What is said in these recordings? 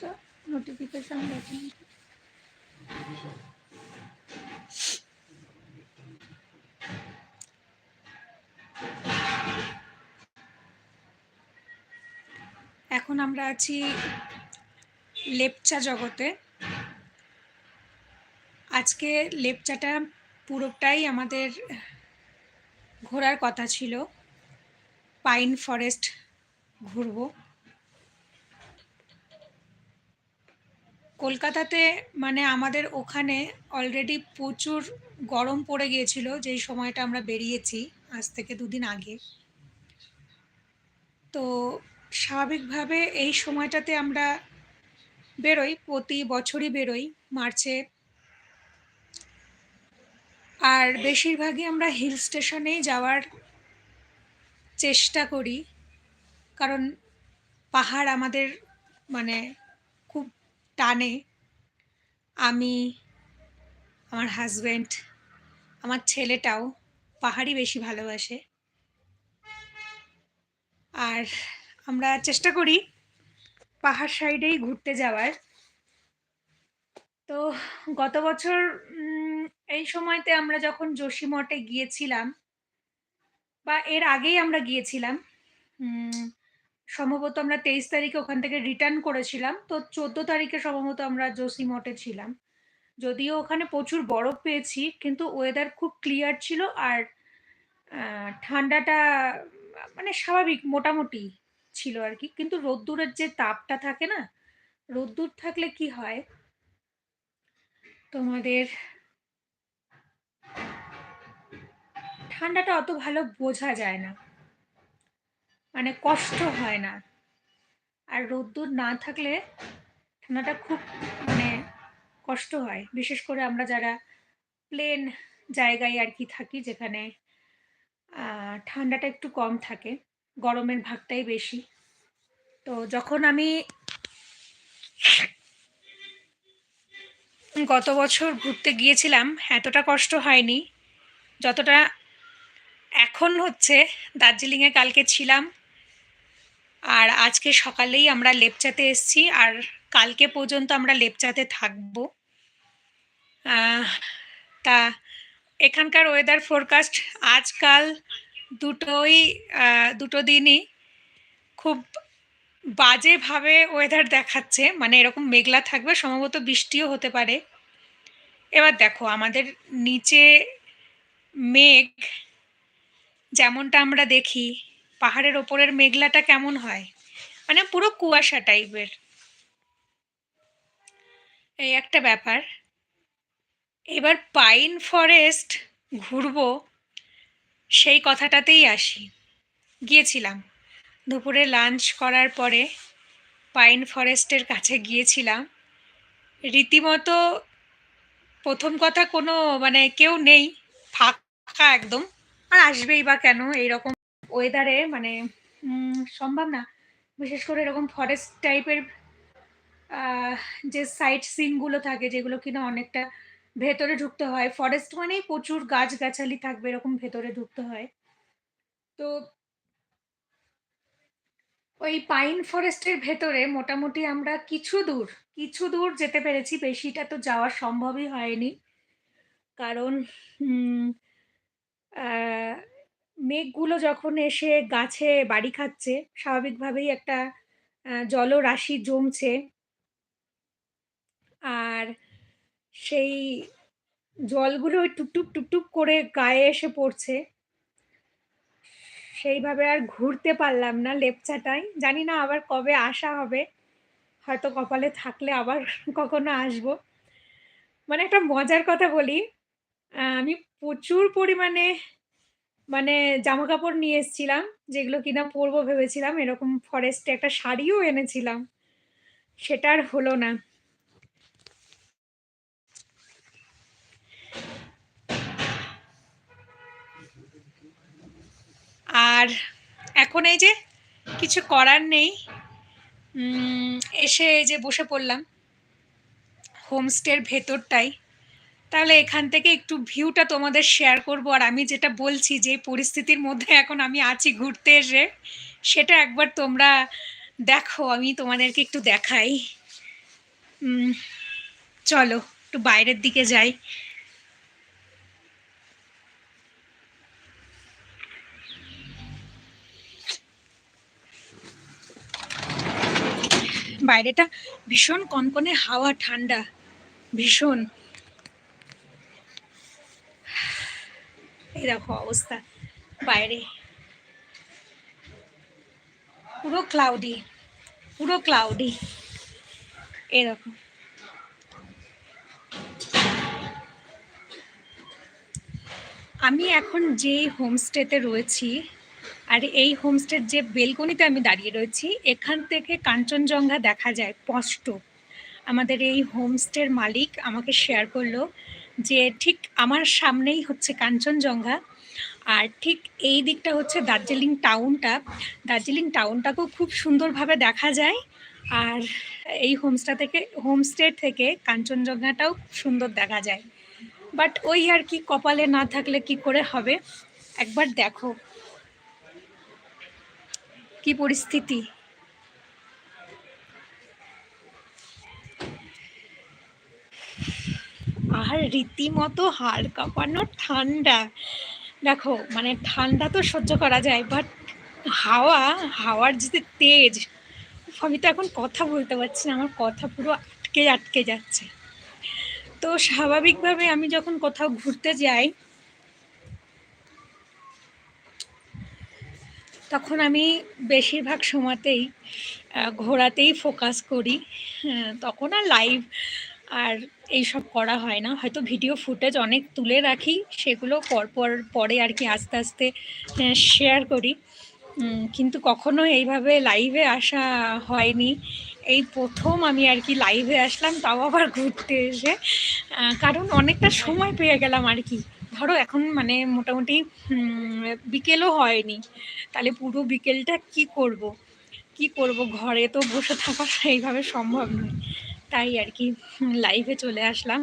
তো নোটিফিকেশন দেখেন এখন আমরা আছি লেপচা জগতে। আজকে লেপচাটা পুরোটাই আমাদের ঘোরার কথা ছিল। পাইন ফরেস্ট ঘুরবো। কলকাতাতে মানে আমাদের ওখানে অলরেডি প্রচুর গরম পড়ে গিয়েছিল, যেই সময়টা আমরা বেরিয়েছি আজ থেকে দুদিন আগে। তো স্বাভাবিকভাবে এই সময়টাতে আমরা বেরোই, প্রতি বছরই বেরোই মার্চে। আর বেশিরভাগই আমরা হিল স্টেশনেই যাওয়ার চেষ্টা করি, কারণ পাহাড় আমাদের মানে টানে আমি, আমার হাজব্যান্ড আমার ছেলেটাও পাহাড়ই বেশি ভালোবাসে। আর আমরা চেষ্টা করি পাহাড় সাইডেই ঘুরতে যাওয়ার। তো গত বছর এই সময়তে আমরা যখন যোশীমঠে গিয়েছিলাম, বা এর আগেই আমরা গিয়েছিলাম সম্ভবত আমরা তেইশ তারিখে ওখান থেকে রিটার্ন করেছিলাম। তো চোদ্দ তারিখে সম্ভবত আমরা যোশী মঠে ছিলাম। যদিও ওখানে প্রচুর বরফ পেয়েছি, কিন্তু ওয়েদার খুব ক্লিয়ার ছিল আর ঠান্ডাটা মানে স্বাভাবিক, মোটামুটি ছিল আর কি। কিন্তু রোদ্দুরের যে তাপটা থাকে না, রোদ্দুর থাকলে কি হয়? তোমাদের ঠান্ডাটা অত ভালো বোঝা যায় না। মানে কষ্ট হয় না। আর রোদ্দুর না থাকলে ঠান্ডাটা খুব মানে কষ্ট হয়। বিশেষ করে আমরা যারা প্লেন জায়গায় আর কি থাকি যেখানে ঠান্ডাটা একটু কম থাকে, গরমের ভাগটাই বেশি। তো যখন আমি গত বছর ঘুরতে গিয়েছিলাম, এতটা কষ্ট হয়নি, যতটা এখন হচ্ছে, দার্জিলিংয়ে কালকে ছিলাম আর আজকে সকালেই আমরা লেপচাতে এসছি আর কালকে পর্যন্ত আমরা লেপচাতে থাকব। তা এখানকার ওয়েদার ফোরকাস্ট আজকাল দুটোই দুটো দিনই খুব বাজেভাবে ওয়েদার দেখাচ্ছে। মানে এরকম মেঘলা থাকবে, সম্ভবত বৃষ্টিও হতে পারে। এবার দেখো, আমাদের নিচে মেঘ যেমনটা আমরা দেখি পাহাড়ের ওপরের মেঘলাটা কেমন হয়? মানে পুরো কুয়াশা টাইপের। এই একটা ব্যাপার, এবার পাইন ফরেস্ট ঘুরবো, সেই কথাটাতেই আসি। গিয়েছিলাম। দুপুরে লাঞ্চ করার পরে পাইন ফরেস্টের কাছে গিয়েছিলাম। রীতিমতো প্রথম কথা কোনো মানে কেউ নেই, ফাঁকা একদম। আর আসবেই বা কেন? এইরকম ওয়েদারে মানে সম্ভব না। বিশেষ করে এরকম ফরেস্ট টাইপের যে সাইট সিনগুলো থাকে, যেগুলো কিনা অনেকটা ভেতরে ঢুকতে হয়। ফরেস্ট মানেই প্রচুর গাছগাছালি থাকবে এরকম ভেতরে ঢুকতে হয়। তো ওই পাইন ফরেস্টের ভেতরে মোটামুটি আমরা কিছু দূর কিছু দূর যেতে পেরেছি। বেশিটা তো যাওয়া সম্ভবই হয়নি। কারণ মেঘগুলো যখন এসে গাছে বাড়ি খাচ্ছে, স্বাভাবিকভাবেই একটা জলরাশি জমছে। আর সেই জলগুলো ওই টুকটুক টুকটুক করে গায়ে এসে পড়ছে। সেইভাবে আর ঘুরতে পারলাম না লেপচাটাই জানি না আবার কবে আসা হবে। হয়তো কপালে থাকলে আবার কখনো আসব। মানে একটা মজার কথা বলি আমি প্রচুর পরিমাণে মানে জামা কাপড় নিয়ে এসেছিলাম, যেগুলো কিনা পরবো ভেবেছিলাম, এরকম ফরেস্টে একটা শাড়িও এনেছিলাম। সেটা আর হলো না। আর এখন এই যে কিছু করার নেই এসে এই যে বসে পড়লাম হোমস্টের ভেতরটাই তাহলে এখান থেকে একটু ভিউটা তোমাদের শেয়ার করব। আর আমি যেটা বলছি যে পরিস্থিতির মধ্যে এখন আমি আছি ঘুরতে এসে, সেটা একবার তোমরা দেখো, আমি তোমাদেরকে একটু দেখাই। চলো, একটু বাইরের দিকে যাই। বাইরেটা ভীষণ কনকনে হাওয়া, ঠান্ডা, ভীষণ। এই দেখো অবস্থা। বাইরে। পুরো ক্লাউডি পুরো ক্লাউডি দেখো। আমি এখন যে হোমস্টেতে রয়েছি, আর এই হোমস্টের যে বেলকনিতে আমি দাঁড়িয়ে রয়েছি, এখান থেকে কাঞ্চনজঙ্ঘা দেখা যায় স্পষ্ট। আমাদের এই হোমস্টের মালিক আমাকে শেয়ার করল যে ঠিক আমার সামনেই হচ্ছে কাঞ্চনজঙ্ঘা। আর ঠিক এই দিকটা হচ্ছে দার্জিলিং টাউনটা। দার্জিলিং টাউনটাকেও খুব সুন্দরভাবে দেখা যায়। আর এই হোমস্টা থেকে, হোমস্টে থেকে কাঞ্চনজঙ্ঘাটাও সুন্দর দেখা যায়। বাট ওই আর কি কপালে না থাকলে কি করে হবে? একবার দেখো। কি পরিস্থিতি? আর রীতিমতো হাড় কাঁপানো ঠান্ডা। দেখো মানে ঠান্ডা তো সহ্য করা যায় বাট হাওয়া, হাওয়ার যে তেজ আমি তো এখন কথা বলতে পারছি না, আমার কথা পুরো আটকে আটকে যাচ্ছে। তো স্বাভাবিকভাবে আমি যখন কোথাও ঘুরতে যাই, তখন আমি বেশিরভাগ সময়তেই ঘোরাতেই ফোকাস করি। তখন আর লাইভ আর এইসব করা হয় না। হয়তো ভিডিও ফুটেজ অনেক তুলে রাখি, সেগুলো পরপর পরে আর কি আস্তে আস্তে শেয়ার করি। কিন্তু কখনো এইভাবে লাইভে আসা হয়নি। এই প্রথম আমি আর কি লাইভে আসলাম, তাও আবার ঘুরতে এসে। কারণ অনেকটা সময় পেয়ে গেলাম আর কি। ধরো এখন মানে মোটামুটি বিকেলও হয়নি। তাহলে পুরো বিকেলটা কি করব? কি করব? ঘরে তো বসে থাকা সেইভাবে সম্ভব নয়। তাই আর কি লাইভে চলে আসলাম।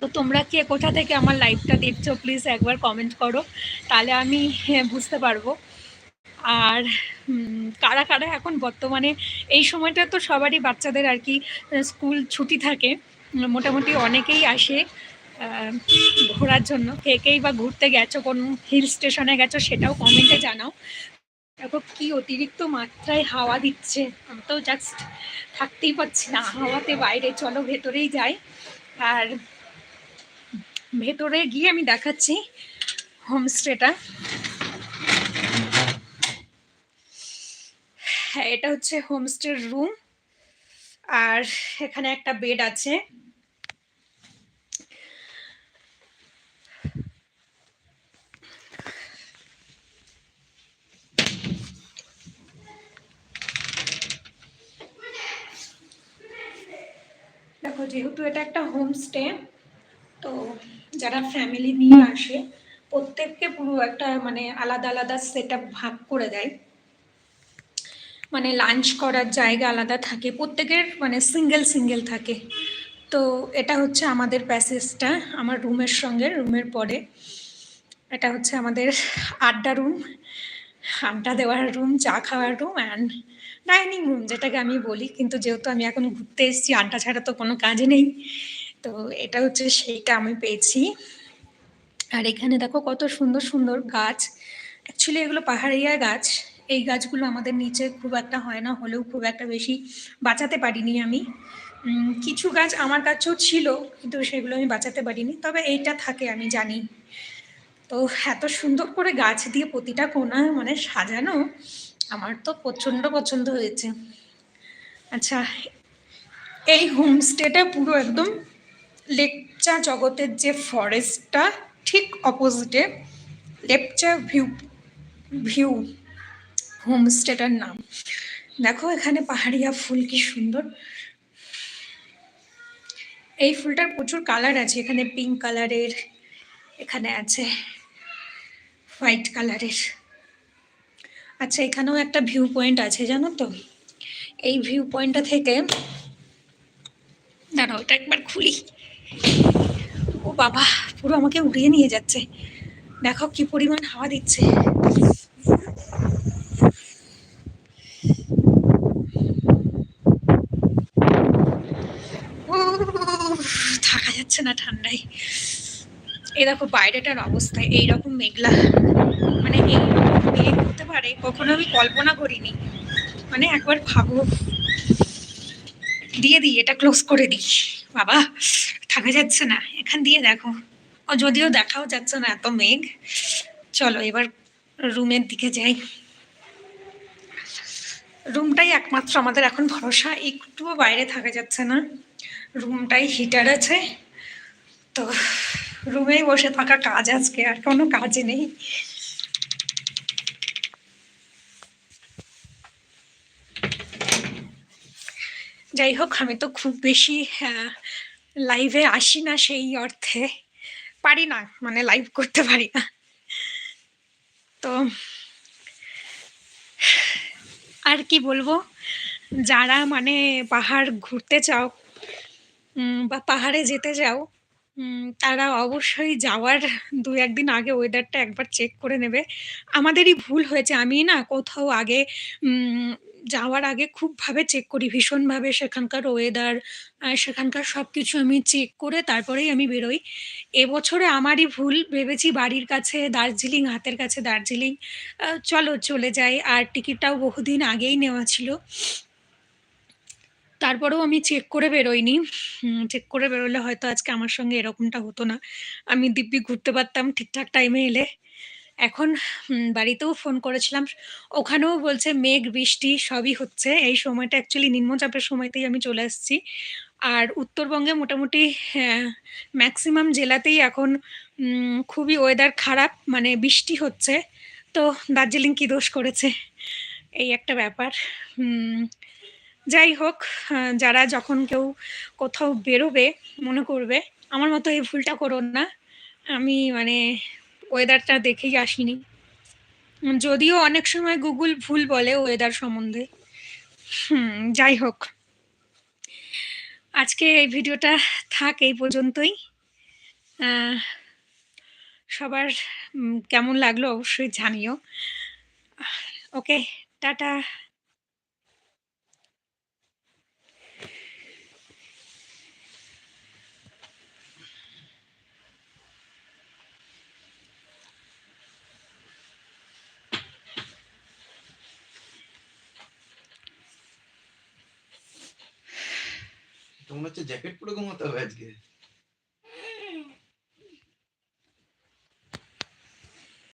তো তোমরা কে, কোথা থেকে আমার লাইভটা দেখছ? প্লিজ একবার কমেন্ট করো, তাহলে আমি বুঝতে পারব। আর কারা কারা এখন বর্তমানে, এই সময়টা তো সবারই বাচ্চাদের আর কি স্কুল ছুটি থাকে। মোটামুটি অনেকেই আসে ঘোরার জন্য। কে, কেই বা ঘুরতে গেছো, কোনো হিল স্টেশনে গেছো, সেটাও কমেন্টে জানাও। দেখো কি অতিরিক্ত মাত্রায় হাওয়া দিচ্ছে। আমি তো জাস্ট থাকতেই পারছি না হাওয়াতে বাইরে। চলো ভেতরেই যাই। আর ভেতরে গিয়ে আমি দেখাচ্ছি হোমস্টেটা। হ্যাঁ এটা হচ্ছে হোমস্টের রুম। আর এখানে একটা বেড আছে। দেখো যেহেতু এটা একটা হোমস্টে তো যারা ফ্যামিলি নিয়ে আসে, প্রত্যেককে পুরো একটা মানে আলাদা আলাদা সেট ভাগ করে দেয়। মানে লাঞ্চ করার জায়গা আলাদা থাকে, প্রত্যেকের মানে সিঙ্গেল সিঙ্গেল থাকে। তো এটা হচ্ছে আমাদের প্যাসেজটা আমার রুমের সঙ্গে রুমের পরে। এটা হচ্ছে আমাদের আড্ডা রুম আড্ডা দেওয়ার রুম চা খাওয়ার রুম অ্যান্ড ডাইনিং রুম যেটাকে আমি বলি। কিন্তু যেহেতু আমি এখন ঘুরতে এসেছি, আড্ডা ছাড়া তো কোনো কাজ নেই। তো এটা হচ্ছে সেইটা আমি পেয়েছি। আর এখানে দেখো কত সুন্দর সুন্দর গাছ। অ্যাকচুয়ালি এগুলো পাহাড়িয়া গাছ। এই গাছগুলো আমাদের নিচে খুব একটা হয় না, হলেও খুব একটা বেশি বাঁচাতে পারিনি আমি। কিছু গাছ আমার কাছেও ছিল, কিন্তু সেগুলো আমি বাঁচাতে পারিনি। তবে এইটা থাকে, আমি জানি। তো এত সুন্দর করে গাছ দিয়ে প্রতিটা কোনা মানে সাজানো আমার তো প্রচণ্ড পছন্দ হয়েছে। আচ্ছা এই হোমস্টেটা পুরো একদম লেপচা জগতের যে ফরেস্টটা ঠিক অপোজিটে লেপচা ভিউ ভিউ হোমস্টেটার নাম। দেখো এখানে পাহাড়িয়া ফুল কি সুন্দর। এই ফুলটার প্রচুর কালার আছে, এখানে পিঙ্ক কালারের এখানে আছে হোয়াইট কালারের আচ্ছা এখানেও একটা ভিউ পয়েন্ট আছে, জানো তো? এই ভিউ পয়েন্টটা থেকে দাঁড়াও ওটা একবার খুলি। ও বাবা, পুরো আমাকে উড়িয়ে নিয়ে যাচ্ছে। দেখো কি পরিমাণ হাওয়া দিচ্ছে। থাকা যাচ্ছে না ঠান্ডায়। এ দেখো বাইরেটার অবস্থা, এইরকম মেঘলা। মানে এই মেঘ হতে পারে কখনো আমি কল্পনা করিনি। মানে একবার ভাবো। দিয়ে দিই, এটা ক্লোজ করে দিই। বাবা, থাকা যাচ্ছে না। এখান দিয়ে দেখো। ও যদিও দেখাও যাচ্ছে না, এত মেঘ। চলো, এবার রুমের দিকে যাই। রুমটাই একমাত্র আমাদের এখন ভরসা। একটুও বাইরে থাকা যাচ্ছে না। রুমটাই হিটার আছে। তো রুমেই বসে থাকা কাজ আজকে। আর কোনো কাজ নেই। যাই হোক আমি তো খুব বেশি লাইভে আসি না সেই অর্থে। পারি না মানে লাইভ করতে পারি না। তো আর কি বলব? যারা মানে পাহাড় ঘুরতে চাও বা পাহাড়ে যেতে উম, তারা অবশ্যই যাওয়ার দু একদিন আগে ওয়েদারটা একবার চেক করে নেবে। আমাদেরই ভুল হয়েছে আমি না কোথাও আগে যাওয়ার আগে খুবভাবে চেক করি, ভীষণভাবে সেখানকার ওয়েদার সেখানকার সব কিছু আমি চেক করে তারপরেই আমি বেরোই। এবছরে আমারই ভুল, ভেবেছি বাড়ির কাছে, দার্জিলিং, হাতের কাছে দার্জিলিং। চলো চলে যাই, আর টিকিটটাও বহুদিন আগেই নেওয়া ছিল। তারপরেও আমি চেক করে বেরোইনি। চেক করে বেরোলে হয়তো আজকে আমার সঙ্গে এরকমটা হতো না। আমি দিব্যি ঘুরতে পারতাম, ঠিকঠাক টাইমে এলে। এখন বাড়িতেও ফোন করেছিলাম। ওখানেও বলছে, মেঘ, বৃষ্টি, সবই হচ্ছে। এই সময়টা অ্যাকচুয়ালি নিম্নচাপের সময়তেই আমি চলে আসছি। আর উত্তরবঙ্গে মোটামুটি ম্যাক্সিমাম জেলাতেই এখন খুবই ওয়েদার খারাপ মানে বৃষ্টি হচ্ছে। তো দার্জিলিং কি দোষ করেছে? এই একটা ব্যাপার। যাই হোক যারা যখন কেউ কোথাও বেরোবে, মনে করবে, আমার মতো এই ভুলটা করো না। আমি মানে ওয়েদারটা দেখেই আসিনি। যদিও অনেক সময় গুগল ভুল বলে ওয়েদার সম্বন্ধে। হুম, যাই হোক। আজকে এই ভিডিওটা থাক এই পর্যন্তই। সবার কেমন লাগল অবশ্যই জানিও। Okay tata. তো মনে হচ্ছে জ্যাকেট পরে ঘুমাতে হবে আজকে।